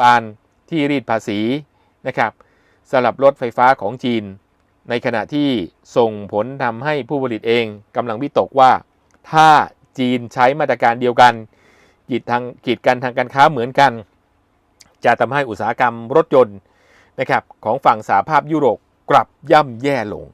บานที่รีดภาษีนะครับสำหรับรถไฟฟ้าของจีน ในขณะที่ส่งผลทำให้ผู้ผลิตเองกำลังวิตกว่า ถ้าจีนใช้มาตรการเดียวกันกีดทางกีดกันทางการค้าเหมือนกัน จะทำให้อุตสาหกรรมรถยนต์นะครับของฝั่งสหภาพยุโรปกลับย่ำแย่ลง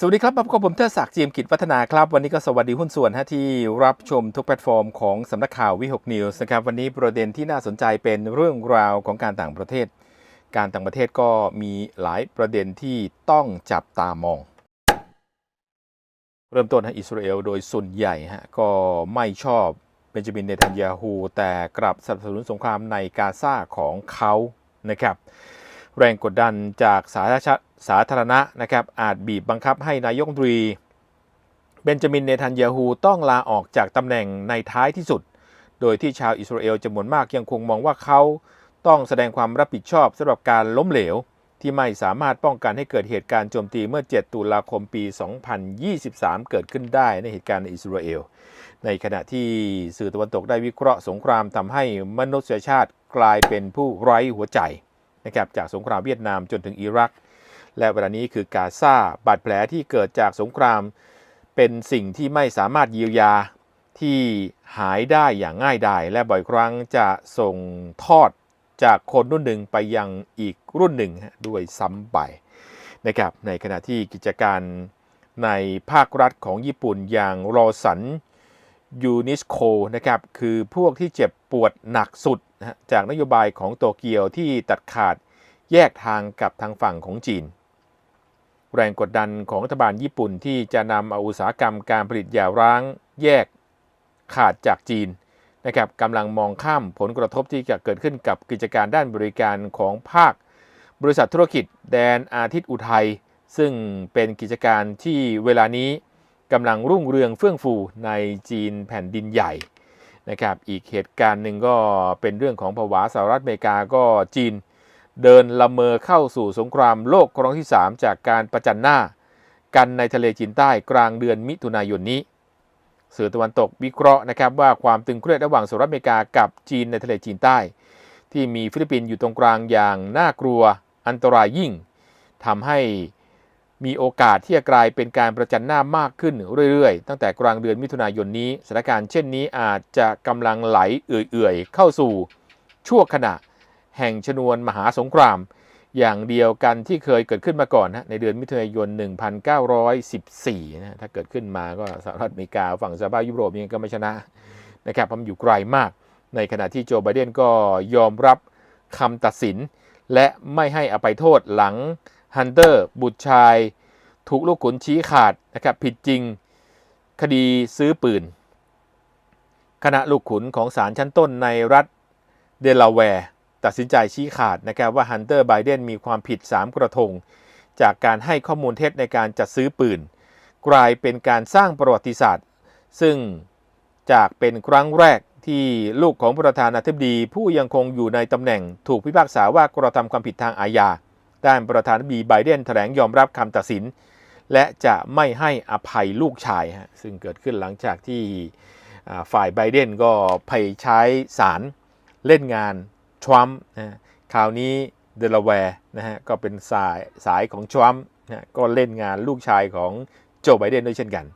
สวัสดีครับพบกับผมเทอศักดิ์เจียมกิจวัฒนาครับ วันนี้ก็สวัสดีหุ้นส่วนฮะที่รับชมทุกแพลตฟอร์มของสำนักข่าววิหกนิวส์นะครับวันนี้ประเด็นที่น่าสนใจเป็นเรื่องราวของการต่างประเทศ การต่างประเทศก็มีหลายประเด็นที่ต้องจับตามอง เริ่มต้นฮะอิสราเอลโดยส่วนใหญ่ฮะก็ไม่ชอบเบนจามินเนทันยาฮูแต่กลับสนับสนุนสงครามในกาซาของเขานะครับแรงกดดันจากสาธารณ สาธารณะนะครับอาจบีบบังคับให้นายกรัฐมนตรีเบนจามินเนทันยาฮูต้องลาออกจากตำแหน่งในท้ายที่สุด โดยที่ชาวอิสราเอลจำนวนมากยังคงมองว่าเขาต้องแสดงความรับผิดชอบสำหรับการล้มเหลว ที่ไม่สามารถป้องกันให้เกิดเหตุการณ์โจมตีเมื่อ 7 ตุลาคมปี 2023 เกิดขึ้นได้ในเหตุการณ์ในอิสราเอล ในขณะที่สื่อตะวันตกได้วิเคราะห์สงครามทำให้มนุษยชาติกลายเป็นผู้ไร้หัวใจนะครับจากสงครามเวียดนามจนถึงอิรัก และเวลานี้คือกาซาบาดแผลที่เกิดจากสงคราม เป็นสิ่งที่ไม่สามารถเยียวยาที่หายได้อย่างง่ายดายและบ่อยครั้งจะส่งทอดจากคนรุ่นหนึ่งไปยังอีกรุ่นหนึ่งด้วยซ้ำไปนะครับในขณะที่กิจการในภาครัฐของญี่ปุ่นอย่างโรสันยูนิสโคนะครับคือพวกที่เจ็บปวดหนักสุดจากนโยบายของโตเกียวที่ตัดขาดแยกทางกับทางฝั่งของจีน แรงกดดันของรัฐบาลญี่ปุ่นที่จะนำเอาอุตสาหกรรมการผลิตยาร้างแยกขาดจากจีนนะครับกำลังมองข้ามผลกระทบที่จะเกิดขึ้นกับกิจการด้านบริการของภาค บริษัทธุรกิจแดนอาทิตย์อุทัย ซึ่งเป็นกิจการที่เวลานี้กำลังรุ่งเรืองเฟื่องฟูในจีนแผ่นดินใหญ่นะครับอีกเหตุการณ์หนึ่งก็เป็นเรื่องของภาวะสหรัฐอเมริกาก็จีน เดินละเมอเข้าสู่สงครามโลกครั้งที่ 3 จากการประจันหน้า กันในทะเลจีนใต้กลางเดือนมิถุนายนนี้ สื่อตะวันตกวิเคราะห์นะครับว่าความตึงเครียดระหว่างสหรัฐอเมริกากับจีนในทะเลจีนใต้ ที่มีฟิลิปปินส์อยู่ตรงกลางอย่างน่ากลัวอันตรายยิ่งทำให้มีโอกาสที่จะกลายเป็นการประจันหน้ามากขึ้นเรื่อยๆ ตั้งแต่กลางเดือนมิถุนายนนี้สถานการณ์เช่นนี้อาจจะกำลังไหลเอื่อยๆ เข้าสู่ชั่วขณะ แห่งชนวนมหาสงคราม อย่างเดียวกันที่เคยเกิดขึ้นมาก่อนนะในเดือนมิถุนายน 1914นะถ้าเกิดขึ้นมาก็สหรัฐอเมริกาฝั่งสหภาพยุโรปยังก็ไม่ชนะนะครับเพราะมันอยู่ไกลมาก ในขณะที่โจไบเดนก็ยอมรับคำตัดสิน และไม่ให้อภัยโทษหลังฮันเตอร์บุตรชาย ถูกลูกขุนชี้ขาดนะครับผิดจริงคดีซื้อปืนคณะลูกขุนของศาลชั้นต้นในรัฐเดลาแวร์ ตัดสินใจชี้ขาดนะครับว่าฮันเตอร์ไบเดนมีความผิด 3 กระทง จากการให้ข้อมูลเท็จในการจัดซื้อปืน กลายเป็นการสร้างประวัติศาสตร์ ซึ่งจากเป็นครั้งแรกที่ลูกของประธานาธิบดีผู้ยังคงอยู่ในตำแหน่งถูกพิพากษาว่ากระทำความผิดทางอาญา ด้านประธานาธิบดีไบเดนแถลงยอมรับคำตัดสิน และจะไม่ให้อภัยลูกชายฮะซึ่งเกิดขึ้นหลังจากที่ฝ่ายไบเดนก็พยใช้สารเล่นงาน ทรัมป์นะคราวนี้เดลาแวร์นะฮะก็เป็นสายสายของทรัมป์นะก็เล่นงานลูกชายของโจไบเดนด้วยเช่นกัน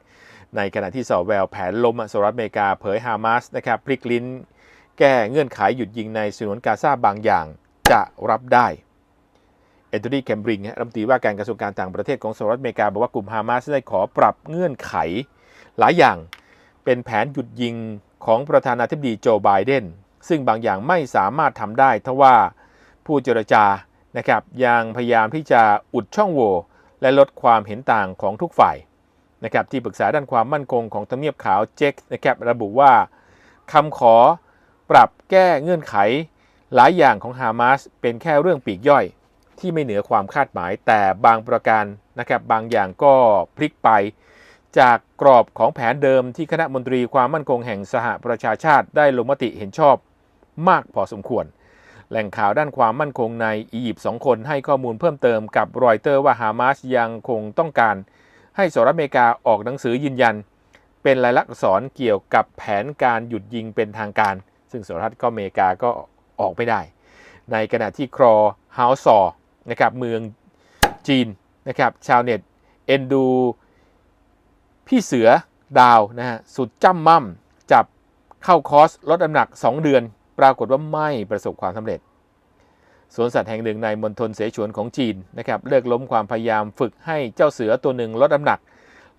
ในขณะที่สอแววแผนลมสหรัฐอเมริกาเผยฮามาสนะครับพลิกลิ้น แก้เงื่อนไขหยุดยิงในสนวนกาซาบางอย่างจะรับได้แอนโทนีแคมบริงรัฐมนตรีว่าการกระทรวงการต่างประเทศของสหรัฐอเมริกาบอกว่ากลุ่มฮามาสได้ขอปรับเงื่อนไข หลายอย่างเป็นแผนหยุดยิงของประธานาธิบดีโจไบเดน ซึ่งบางอย่างไม่สามารถทำได้ทว่าผู้เจรจานะครับยังพยายามที่จะอุดช่องโหว่และลดความเห็นต่างของทุกฝ่ายนะครับที่ปรึกษาด้านความมั่นคงของทำเนียบขาวเจ็กนะครับระบุว่าคำขอปรับแก้เงื่อนไข หลายอย่างของฮามาสเป็นแค่เรื่องปีกย่อยที่ไม่เหนือความคาดหมาย แต่บางประการนะครับบางอย่างก็พลิกไป จากกรอบของแผนเดิมที่คณะมนตรีความมั่นคงแห่งสหประชาชาติได้ลงมติเห็นชอบ มากพอสมควร แหล่งข่าวด้านความมั่นคงในอียิปต์สองคนให้ข้อมูลเพิ่มเติมกับรอยเตอร์ว่าฮามาสยังคงต้องการให้สหรัฐอเมริกาออกหนังสือยืนยัน เป็นลายลักษณ์อักษรเกี่ยวกับแผนการหยุดยิงเป็นทางการ ซึ่งสหรัฐก็อเมริกาก็ออกไม่ได้ ในขณะที่ครอฮาวซอนะครับเมืองจีนนะครับชาวเน็ตเอ็นดูพี่เสือดาวนะฮะสุดจ้ำม่ำจับเข้าคอร์สลดน้ำหนัก 2 เดือน ปรากฏว่าไม่ประสบความสำเร็จ สวนสัตว์แห่งหนึ่งในมณฑลเสฉวนของจีนนะครับเลิกล้มความพยายามฝึกให้เจ้าเสือตัวหนึ่งลดน้ำหนัก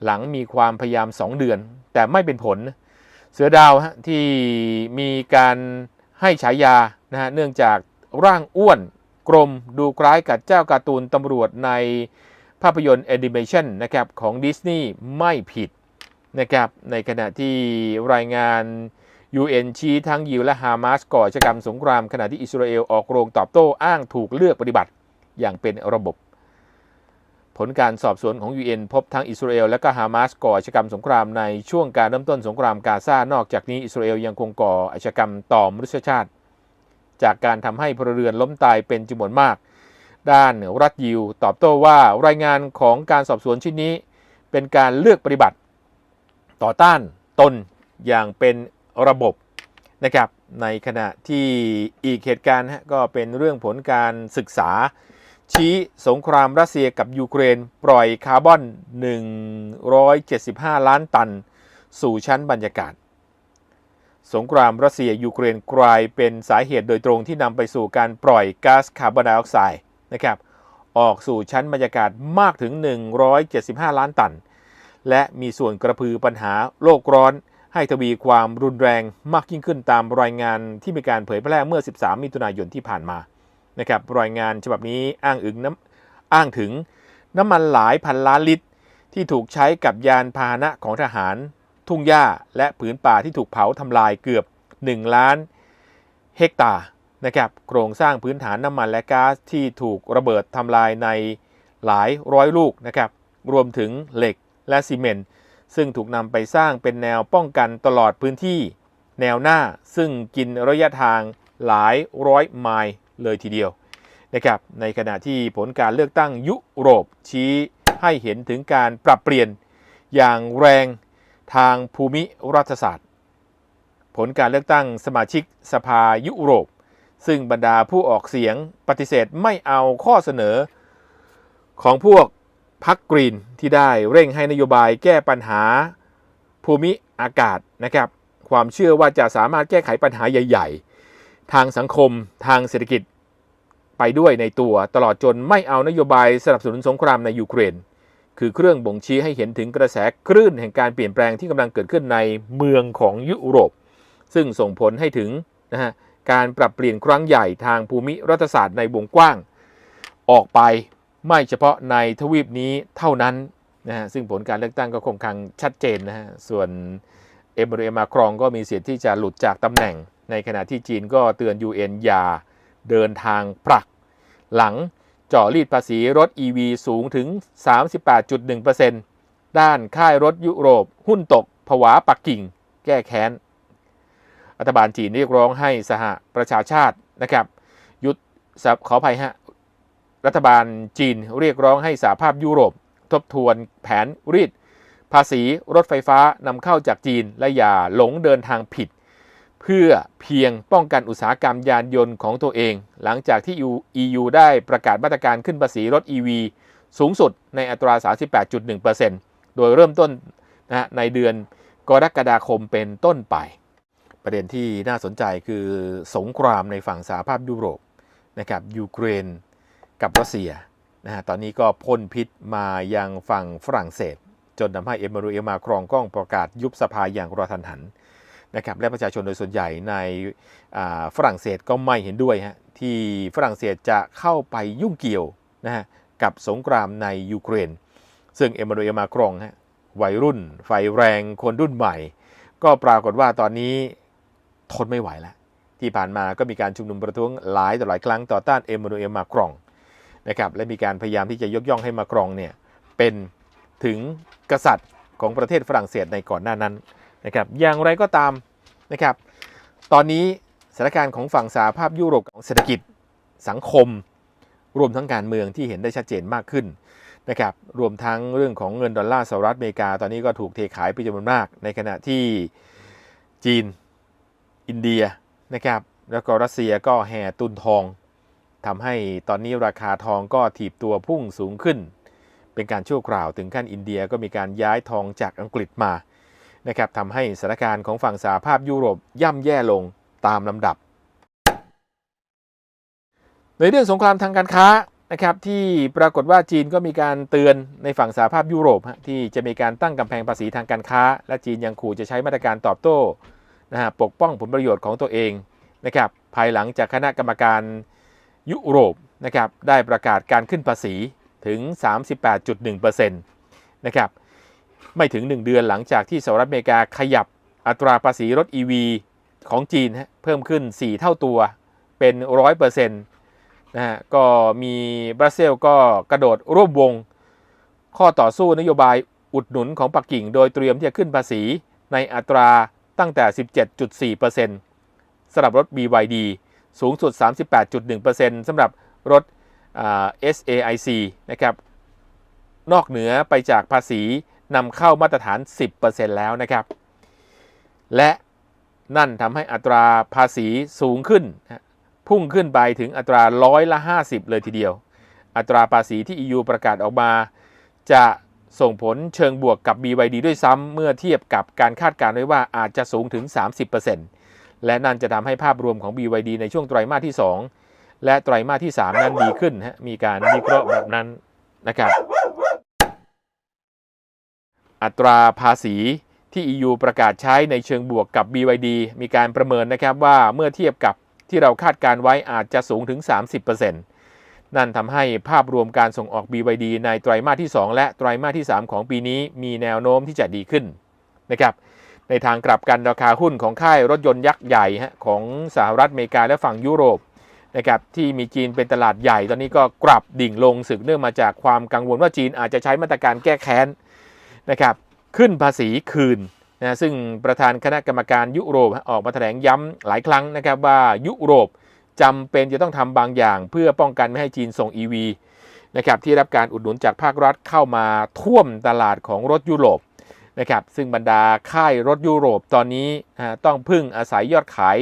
หลังมีความพยายาม 2 เดือน แต่ไม่เป็นผล เสือดาวที่มีการให้ฉายานะฮะเนื่องจากร่างอ้วนกลมดูคล้ายกับเจ้าการ์ตูนตำรวจในภาพยนตร์แอนิเมชันนะครับของดิสนีย์ไม่ผิดนะครับในขณะที่รายงาน UN ชี้ทั้งยิวและฮามาสก่ออาชกรรมสงคราม ขณะที่อิสราเอลออกโรงตอบโต้อ้างถูกเลือกปฏิบัติอย่างเป็นระบบ ผลการสอบสวนของ UN พบทั้งอิสราเอลและก็ฮามาสก่ออาชกรรมสงครามในช่วงการเริ่มต้นสงครามกาซานอกจากนี้อิสราเอลยังคงก่ออาชกรรมต่อมนุษยชาติ จากการทำให้พลเรือนล้มตายเป็นจำนวนมาก ด้านรัฐยิวตอบโต้ว่ารายงานของการสอบสวนชิ้นนี้ เป็นการเลือกปฏิบัติ ต่อต้านตนอย่างเป็น ระบบนะครับในขณะที่อีกเหตุการณ์ก็เป็นเรื่องผลการศึกษา ชี้สงครามรัสเซียกับยูเครน ปล่อยคาร์บอน 175 ล้านตัน สู่ชั้นบรรยากาศ สงครามรัสเซียยูเครนกลายเป็นสาเหตุโดยตรงที่นำไปสู่การปล่อยก๊าซคาร์บอนไดออกไซด์นะครับออกสู่ชั้นบรรยากาศมากถึง 175 ล้านตัน และมีส่วนกระพือปัญหาโลกร้อน ให้ทวีความรุนแรงมากยิ่งขึ้นตามรายงานที่มีการเผยแพร่เมื่อ 13 มิถุนายนที่ผ่านมานะครับรายงานฉบับนี้อ้างอึงน้ำอ้างถึงน้ำมันหลายพันล้านลิตร ที่ถูกใช้กับยานพาหนะของทหาร ทุ่งหญ้าและผืนป่าที่ถูกเผาทำลายเกือบ 1 ล้านเฮกตาร์นะครับโครงสร้างพื้นฐานน้ำมันและก๊าซที่ถูกระเบิดทำลายในหลายร้อยลูกนะครับรวมถึงเหล็กและซีเมนต์ ซึ่งถูกนำไปสร้างเป็นแนวป้องกันตลอดพื้นที่ แนวหน้าซึ่งกินระยะทางหลายร้อยไมล์เลยทีเดียวนะครับในขณะที่ผลการเลือกตั้งยุโรปชี้ให้เห็นถึงการปรับเปลี่ยนอย่างแรงทางภูมิรัฐศาสตร์ ผลการเลือกตั้งสมาชิกสภายุโรป ซึ่งบรรดาผู้ออกเสียงปฏิเสธไม่เอาข้อเสนอของพวก พรรคกรีนที่ได้เร่งให้นโยบายแก้ปัญหาภูมิอากาศนะครับ ความเชื่อว่าจะสามารถแก้ไขปัญหาใหญ่ ๆ ทางสังคมทางเศรษฐกิจไปด้วยในตัวตลอดจนไม่เอานโยบายสนับสนุนสงครามในยูเครน คือเครื่องบ่งชี้ให้เห็นถึงกระแสคลื่นแห่งการเปลี่ยนแปลงที่กำลังเกิดขึ้นในเมืองของยุโรป ซึ่งส่งผลให้ถึงนะฮะการปรับเปลี่ยนครั้งใหญ่ทางภูมิรัฐศาสตร์ในวงกว้าง ออกไป ไม่เฉพาะในทวีปนี้เท่านั้นนะฮะซึ่งผลการเลือกตั้งก็คงคังชัดเจนนะฮะส่วนเอม a ร u มาครองก็มีเสิทธิ์ที่จะหลุดจากตำแหน่ง ในขณะที่จีนก็เตือน UN อย่าเดินทางผลัก หลังเจาะรีดภาษีรถ EV สูงถึง 38.1%ด้านค่ายรถยุโรป หุ้นตกผวาปักกิ่ง แก้แค้น รัฐบาลจีนเรียกร้องให้สหประชาชาตินะครับ ยุดขออภัยฮะ รัฐบาลจีนเรียกร้องให้สหภาพยุโรป ทบทวนแผนรีด ภาษีรถไฟฟ้านำเข้าจากจีนและอย่าหลงเดินทางผิด เพื่อเพียงป้องกันอุตสาหกรรมยานยนต์ของตัวเอง หลังจากที่ EU ได้ประกาศมาตรการขึ้นภาษีรถ EV สูงสุดในอัตรา 38.1%โดยเริ่มต้นนะในเดือนกรกฎาคมเป็นต้นไป ประเด็นที่น่าสนใจคือสงครามในฝั่งสหภาพยุโรปนะครับยูเครน กับรัสเซียนะฮะตอนนี้ก็พ่นพิษมายังฝั่งฝรั่งเศส จนทำให้เอมมานูเอลมาครองกล้องประกาศยุบสภาอย่างกระทันหันนะครับและประชาชนโดยส่วนใหญ่ในฝรั่งเศสก็ไม่เห็นด้วยฮะที่ฝรั่งเศสจะเข้าไปยุ่งเกี่ยวนะฮะกับสงครามในยูเครน ซึ่งเอมมานูเอลมาครองฮะวัยรุ่น ไฟแรงคนรุ่นใหม่ ก็ปรากฏว่าตอนนี้ทนไม่ไหวแล้ว ที่ผ่านมาก็มีการชุมนุมประท้วงหลายต่อหลายครั้งต่อต้านเอมมานูเอลมาครอง นะครับและมีการพยายามที่จะยกย่องให้มาครองเนี่ยเป็นถึงกษัตริย์ของประเทศฝรั่งเศสในก่อนหน้านั้นนะครับอย่างไรก็ตามนะครับตอนนี้สถานการณ์ของฝั่งสหภาพยุโรปของเศรษฐกิจสังคม รวมทั้งการเมืองที่เห็นได้ชัดเจนมากขึ้นนะครับรวมทั้งเรื่องของเงินดอลลาร์สหรัฐอเมริกา ตอนนี้ก็ถูกเทขายไปจำนวนมาก ในขณะที่จีนอินเดียนะครับแล้วก็รัสเซียก็แห่ตุนทอง ทำให้ตอนนี้ราคาทองก็ถีบตัวพุ่งสูงขึ้น เป็นการชั่วคราวถึงขั้นอินเดียก็มีการย้ายทองจากอังกฤษมานะครับทำให้สถานการณ์ของฝั่งสหภาพยุโรปย่ำแย่ลงตามลำดับ ในเรื่องสงครามทางการค้านะครับที่ปรากฏว่าจีนก็มีการเตือนในฝั่งสหภาพยุโรปที่จะมีการตั้งกำแพงภาษีทางการค้า และจีนยังขู่จะใช้มาตรการตอบโต้นะฮะปกป้องผลประโยชน์ของตัวเองนะครับภายหลังจากคณะกรรมการ ยุโรปนะครับได้ประกาศการขึ้นภาษีถึง 38.1%นะครับไม่ถึง 1 เดือนหลังจากที่สหรัฐอเมริกาขยับอัตราภาษีรถ EV ของจีนเพิ่มขึ้น 4 เท่าตัวเป็น 100%นะฮะก็มีบราซิลก็กระโดดร่วมวง ข้อต่อสู้นโยบายอุดหนุนของปักกิ่ง โดยเตรียมที่จะขึ้นภาษีในอัตราตั้งแต่ 17.4%สำหรับรถ BYD สูงสุด 38.1%สำหรับรถ SAIC นะครับ นอกเหนือไปจากภาษีนำเข้ามาตรฐาน 10%แล้วนะครับ และนั่นทำให้อัตราภาษีสูงขึ้น พุ่งขึ้นไปถึงอัตราร้อยละ 50 เลยทีเดียว อัตราภาษีที่ EU ประกาศออกมา จะส่งผลเชิงบวกกับ BYD ด้วยซ้ำเมื่อเทียบกับการคาดการณ์ไว้ว่าอาจจะสูงถึง 30% และนั่นจะทำให้ภาพรวมของ BYD ในช่วงไตรมาสที่ 2 และไตรมาสที่ 3 นั้นดีขึ้นฮะมีการวิเคราะห์แบบนั้นนะครับ อัตราภาษีที่ EU ประกาศใช้ในเชิงบวกกับ BYD มีการประเมินนะครับว่าเมื่อเทียบกับที่เราคาดการไว้อาจจะสูงถึง 30%นั่นทำให้ภาพรวมการส่งออก BYD ในไตรมาสที่ 2 และไตรมาสที่ 3 ของปีนี้มีแนวโน้มที่จะดีขึ้นนะครับ ในทางกลับกันราคาหุ้นของค่ายรถยนต์ยักษ์ใหญ่ของสหรัฐอเมริกาและฝั่งยุโรปนะครับที่มีจีนเป็นตลาดใหญ่ ตอนนี้ก็กลับดิ่งลงสึกเนื่องมาจากความกังวลว่าจีนอาจจะใช้มาตรการแก้แค้นนะครับขึ้นภาษีคืนนะซึ่งประธานคณะกรรมการยุโรปออกมาแถลงย้ำหลายครั้งนะครับว่ายุโรปจำเป็นจะต้องทำบางอย่าง เพื่อป้องกันไม่ให้จีนส่ง EV นะครับที่รับการอุดหนุนจากภาครัฐเข้ามาท่วมตลาดของรถยุโรป นะครับซึ่งบรรดาค่ายรถยุโรปตอนนี้ต้องพึ่งอาศัยยอดขาย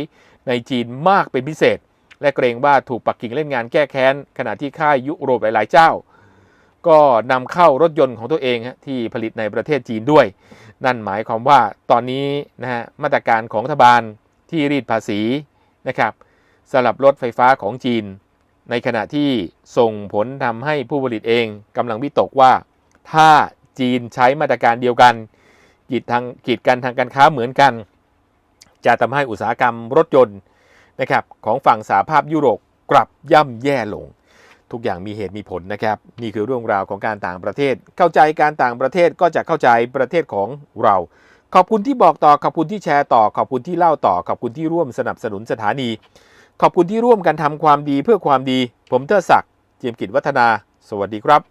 ในจีนมากเป็นพิเศษ และเกรงว่าถูกปักกิ่งเล่นงานแก้แค้น ขณะที่ค่ายยุโรปหลายๆเจ้า ก็นำเข้ารถยนต์ของตัวเองที่ผลิตในประเทศจีนด้วย นั่นหมายความว่าตอนนี้นะฮะมาตรการของรัฐบาลที่รีดภาษีนะครับสำหรับรถไฟฟ้าของจีน ในขณะที่ส่งผลทำให้ผู้ผลิตเองกำลังวิตกว่า ถ้าจีนใช้มาตรการเดียวกัน กีดทางกีดกันทางการค้าเหมือนกัน จะทำให้อุตสาหกรรมรถยนต์นะครับของฝั่งสหภาพยุโรปกลับย่ำแย่ลง ทุกอย่างมีเหตุมีผลนะครับ นี่คือเรื่องราวของการต่างประเทศ เข้าใจการต่างประเทศก็จะเข้าใจประเทศของเรา ขอบคุณที่บอกต่อขอบคุณที่แชร์ต่อขอบคุณที่เล่าต่อขอบคุณที่ร่วมสนับสนุนสถานี ขอบคุณที่ร่วมกันทำความดีเพื่อความดี ผมเทอศักดิ์เจียมกิจวัฒนา สวัสดีครับ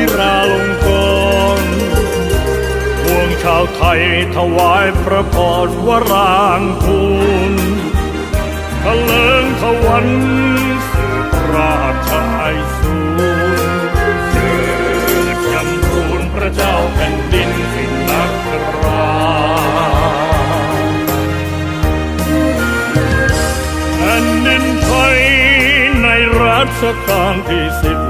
ศิราลงกรพวงชาวไทยถวายพระพรวรางคูณทะเลิงทวันสืบราชายสูนเจิดจำรูนพระเจ้าแผ่นดินสิงนักราแผ่นดินไทยในรัชกาลที่สิบ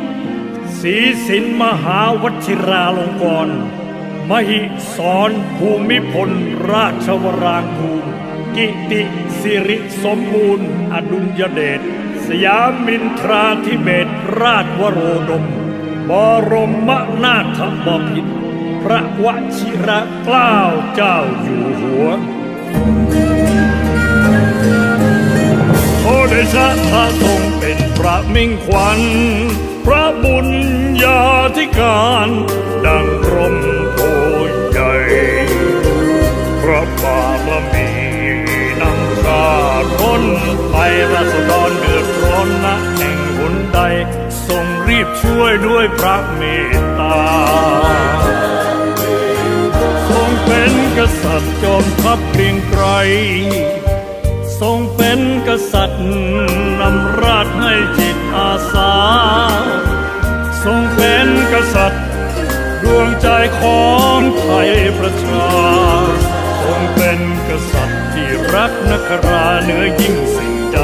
ศีสินมหาวชิราลงกรณ์มหิสรภูมิพลราชวรางคูลกิติสิริสมบูรณ์ อดุลยเดชสยามินทราธิเบศราชวโรดม บรมนาถบพิตรพระวชิระเกล้าเจ้าอยู่หัวโอเดชะพระทรงเป็นพระมิ่งขวัญ พระบุญญาธิการดังร่มโพใหญ่พระบารมีนำชาท้นไปราษฎรเดือดร้อนนะแห่งหนใดทรงรีบช่วยด้วยพระเมตตาทรงเป็นกษัตริย์จอมทัพเกรียงไกร ทรงเป็นกษัตริย์นำราชให้จิตอาสา ทรงเป็นกษัตริย์ดวงใจของไทยประชา ทรงเป็นกษัตริย์ที่รักนักราเหนือยิ่งสิ่งใด